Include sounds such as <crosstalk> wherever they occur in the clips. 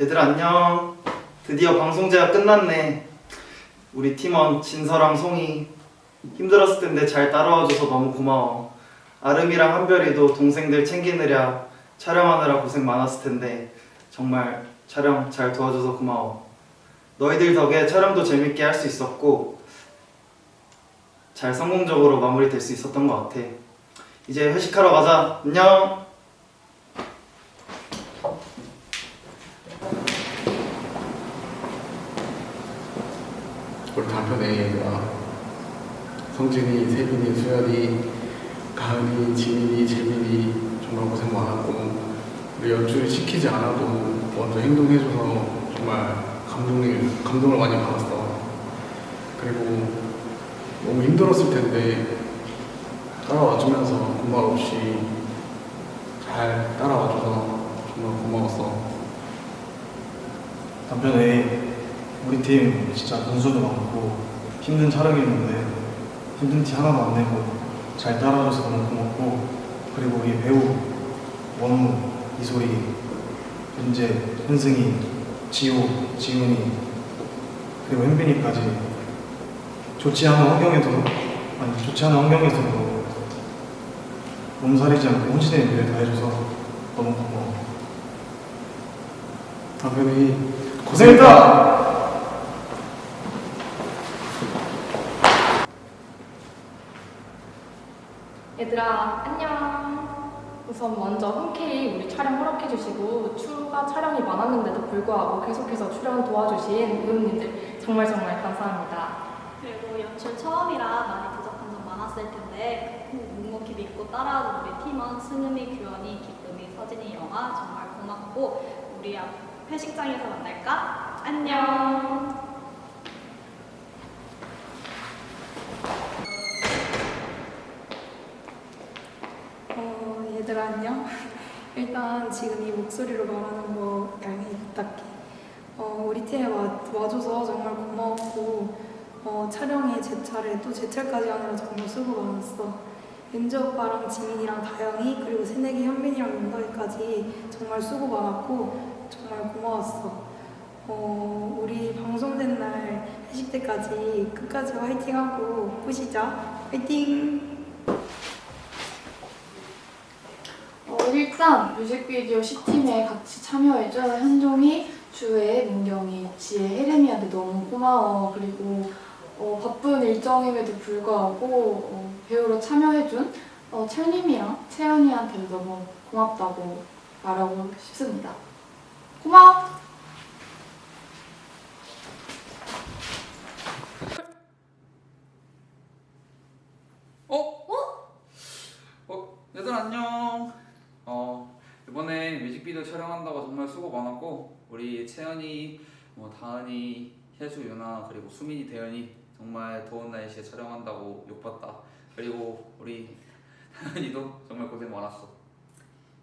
얘들 안녕. 드디어 방송제가 끝났네. 우리 팀원 진서랑 송이 힘들었을 텐데 잘 따라와줘서 너무 고마워. 아름이랑 한별이도 동생들 챙기느라 촬영하느라 고생 많았을 텐데 정말 촬영 잘 도와줘서 고마워. 너희들 덕에 촬영도 재밌게 할 수 있었고 잘 성공적으로 마무리될 수 있었던 것 같아. 이제 회식하러 가자. 안녕. 우리 단편 A가 성진이, 세빈이, 수열이, 가은이, 지민이, 재민이 정말 고생 많았고 우리 연출이 시키지 않아도 먼저 행동해줘서 정말 감동을, 감동을 많이 받았어. 그리고 너무 힘들었을 텐데 따라와주면서 군말 없이 잘 따라와줘서 정말 고마웠어. 남편에 우리 팀 진짜 변수도 많고 힘든 촬영이었는데 힘든 티 하나도 안 내고 잘 따라줘서 너무 고맙고 그리고 우리 배우 원우, 이소희, 윤재, 현승이, 지호, 지훈이 그리고 현빈이까지 좋지 않은 환경에도 아니 좋지 않은 환경에서도 몸살이지 않고 혼신의 일을 다 해줘서 너무 고마워 단편이 고생했다! 얘들아 안녕 우선 먼저 흔쾌히 우리 촬영 허락해주시고 추가 촬영이 많았는데도 불구하고 계속해서 출연 도와주신 배우님들 정말 정말 감사합니다 그리고 연출 처음이라 많이 부족한 점 많았을 텐데 묵묵히 믿고 따라온 우리 팀원 승음이, 규현이, 기쁨이, 서진이, 영아 정말 고맙고 우리 앞 회식장에서 만날까? 안녕. 안녕. 일단 지금 이 목소리로 말하는 거 양해 부탁해. 어, 우리 팀에 와, 와줘서 정말 고마웠고 어, 촬영에 제 차례 또 제 차까지 하느라 정말 수고 많았어. 윤재 오빠랑 지민이랑 다영이 그리고 새내기 현빈이랑 윤다희까지 정말 수고 많았고 정말 고마웠어. 어, 우리 방송된 날 회식 때까지 끝까지 화이팅하고 보시자. 화이팅! 어, 일단 뮤직비디오 C팀에 같이 참여해준 현종이, 주혜, 민경이, 지혜, 혜림이한테 너무 고마워. 그리고 어, 바쁜 일정임에도 불구하고 어, 배우로 참여해준 어, 철님이랑 채연이한테도 너무 고맙다고 말하고 싶습니다. 고마워! 어? 어? 얘들 안녕. 뮤직비디오 촬영한다고 정말 수고 많았고 우리 채연이, 뭐 다은이, 혜수, 유나 그리고 수민이, 대현이 정말 더운 날씨에 촬영한다고 욕봤다. 그리고 우리 <laughs> 다현이도 정말 고생 많았어.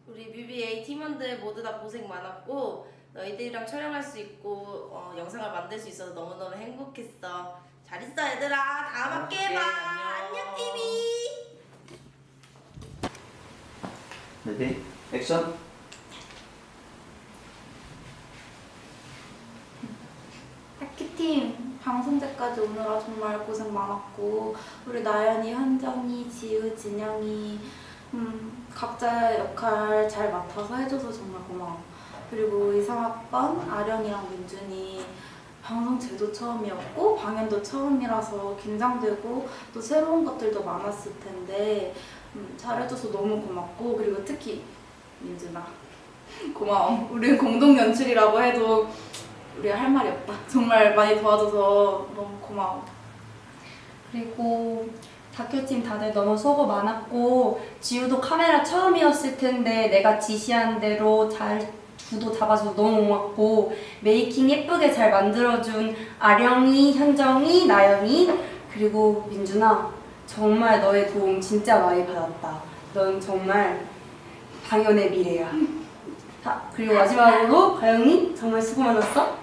우리 뮤비A 팀원들 모두 다 고생 많았고 너희들이랑 촬영할 수 있고 어, 영상을 만들 수 있어서 너무너무 행복했어. 잘 있어 얘들아. 다음 학기에 오케이, 봐. 안녕. 안녕 TV. 레디 액션. 타키 팀 방송제까지 오느라 정말 고생 많았고 우리 나연이, 현정이, 지우, 진영이 음, 각자의 역할 잘 맡아서 해줘서 정말 고마워. 그리고 이상학번 아련이랑 민준이 방송 제도 처음이었고 방연도 처음이라서 긴장되고 또 새로운 것들도 많았을 텐데 음, 잘해줘서 너무 고맙고 그리고 특히 민준아 <laughs> 고마워. 우리는 공동 연출이라고 해도 우리가 할 말이 없다. <laughs> 정말 많이 도와줘서 너무 고마워. 그리고 다큐팀 다들 너무 수고 많았고 지우도 카메라 처음이었을 텐데 내가 지시한 대로 잘 주도 잡아줘서 너무 고맙고 메이킹 예쁘게 잘 만들어준 아령이, 현정이, 나연이 그리고 민준아 정말 너의 도움 진짜 많이 받았다. 넌 정말 방연의 미래야. 다. 그리고 마지막으로 가영이 정말 수고 많았어.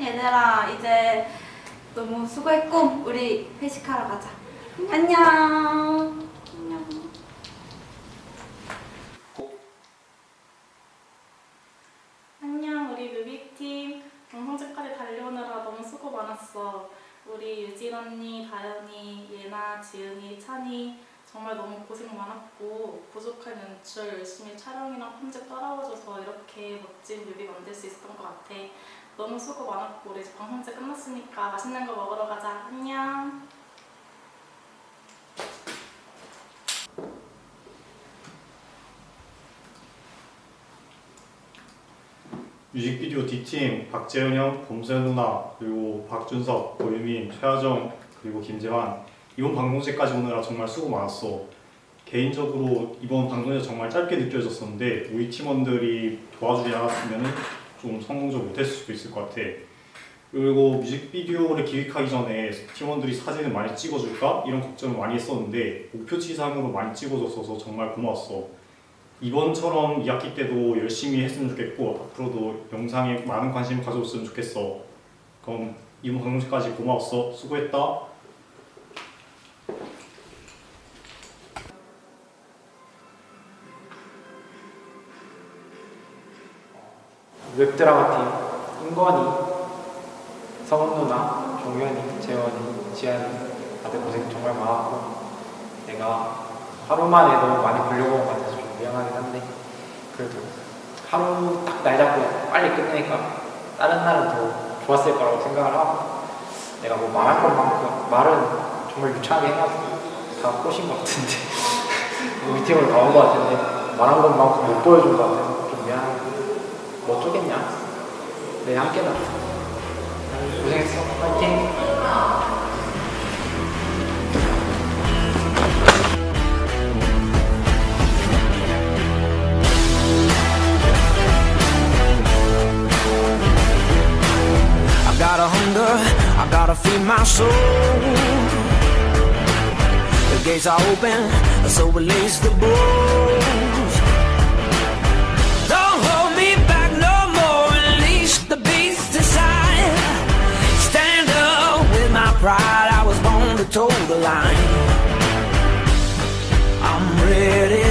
얘들아 이제 너무 수고했고 우리 회식하러 가자. 안녕. 안녕. 안녕 우리 루비팀 방송제까지 달려오느라 너무 수고 많았어. 우리 유진 언니, 다영이, 예나, 지은이, 찬이 정말 너무 고생 많았고 부족한 연출 열심히 촬영이랑 편집 따라와줘서 이렇게 멋진 뮤비 만들 수 있었던 것 같아. 너무 수고 많았고 우리 이제 방송제 끝났으니까 맛있는 거 먹으러 가자. 안녕. 뮤직비디오 D팀 박재현 형, 범선 누나, 그리고 박준석, 고유민, 최하정, 그리고 김재환 이번 방송제까지 오느라 정말 수고 많았어. 개인적으로 이번 방송제 정말 짧게 느껴졌었는데 우리 팀원들이 도와주지 않았으면 좀 성공적으로 못했을 수도 있을 것 같아. 그리고 뮤직비디오를 기획하기 전에 팀원들이 사진을 많이 찍어줄까 이런 걱정을 많이 했었는데 목표치상으로 많이 찍어줬어서 정말 고마웠어. 이번처럼 2학기 때도 열심히 했으면 좋겠고 앞으로도 영상에 많은 관심 가져줬으면 좋겠어. 그럼 이번 방송까지 고마웠어. 수고했다. 웹드라마 팀 은건이, 성은 누나, 종현이, 재원이, 지한이 다들 고생 정말 많았고 내가 하루 만에 너무 많이 온것 같아서 좀 미안하긴 한데 그래도 하루 딱 날 잡고 빨리 끝내니까 다른 날은 더 좋았을 거라고 생각을 하고 내가 뭐 말할 것만큼 말은 정말 유창하게 해가지고 다 꼬신 것 같은데 우리 팀으로 가온 것 같은데 말한 것만큼 못 보여준 것 같아서 내일 함께 나 고생했어 파이팅 I got a hunger, I gotta feed my soul. The gates are open, so release the bulls. Toe the line. I'm ready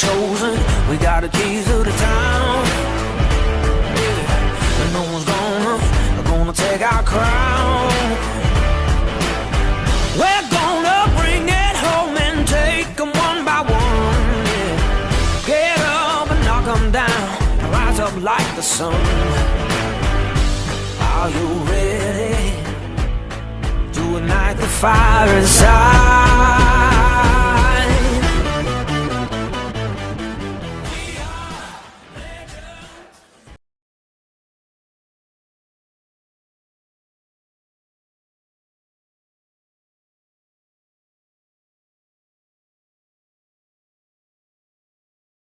chosen, we got the keys to the town. Yeah. And no one's gonna, gonna take our crown. We're gonna bring it home and take 'em one by one. Yeah. Get up and knock 'em down, rise up like the sun. Are you ready to ignite the fire inside?